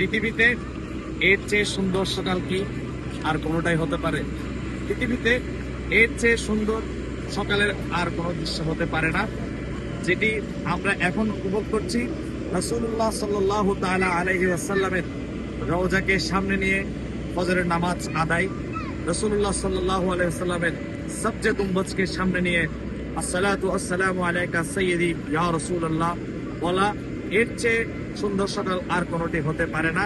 পৃথিবীতে এর চেয়ে সুন্দর সকাল কি আর কোনোটাই হতে পারে? পৃথিবীতে এর চেয়ে সুন্দর সকালের আর কোনো দৃশ্য হতে পারে না, যেটি আমরা এখন উপভোগ করছি রাসূলুল্লাহ সাল্লাল্লাহু তাআলা আলাইহি ওয়াসাল্লামের রওজাকে সামনে নিয়ে ফজরের নামাজ আদায়। রাসূলুল্লাহ সাল্লাল্লাহু আলাইহি ওয়াসাল্লামের সবজে গুম্বজকে সামনে নিয়ে আসসালাতু আসসালামু আলাইকা সাইয়্যিদি ইয়া রাসূলুল্লাহ, বলা এর চেয়ে সুন্দর সকাল আর কোনোটি হতে পারে না।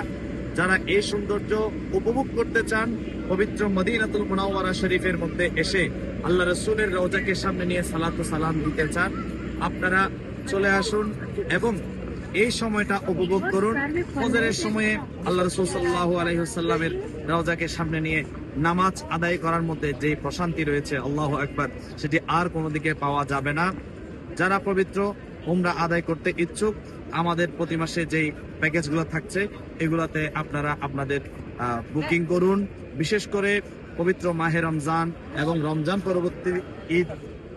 যারা এই সৌন্দর্য উপভোগ করতে চান, পবিত্র মদিনাতুল মুনাওয়ারা শরীফের মধ্যে এসে আল্লাহ রসুলের রওজাকে সামনে নিয়ে সালাতু সালাম দিতে চান, আপনারা চলে আসুন এবং এই সময়টা উপভোগ করুন। ফজরের সময়ে আল্লাহ রসুল সাল্লাহ আলহিহাল্লামের রওজাকে সামনে নিয়ে নামাজ আদায় করার মধ্যে যে প্রশান্তি রয়েছে, আল্লাহ একবার সেটি আর কোনো দিকে পাওয়া যাবে না। যারা পবিত্র উমরা আদায় করতে ইচ্ছুক। আমাদের প্রতি মাসে যেই প্যাকেজগুলো থাকছে, এগুলাতে আপনারা আপনাদের বুকিং করুন। বিশেষ করে পবিত্র মাহে রমজান এবং রমজান পরবর্তী ঈদ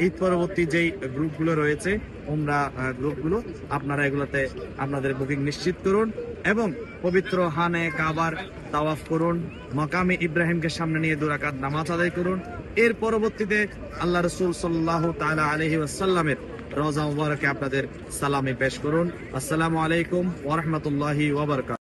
ঈদ পরবর্তী যেই গ্রুপগুলো রয়েছে উমরা গ্রুপগুলো, আপনারা এগুলোতে আপনাদের বুকিং নিশ্চিত করুন এবং পবিত্র হানে কাবার তাওয়াফ করুন, মকামে ইব্রাহিমকে সামনে নিয়ে দুরাকাত নামাজ আদায় করুন। এর পরবর্তীতে আল্লাহ রসুল সাল্লাহ তালা আলহি আসাল্লামের রোজা মুবারকে আপনাদের সালামি পেশ করুন। আসসালামু আলাইকুম ওরহমতুল্লাহি ওবরকাত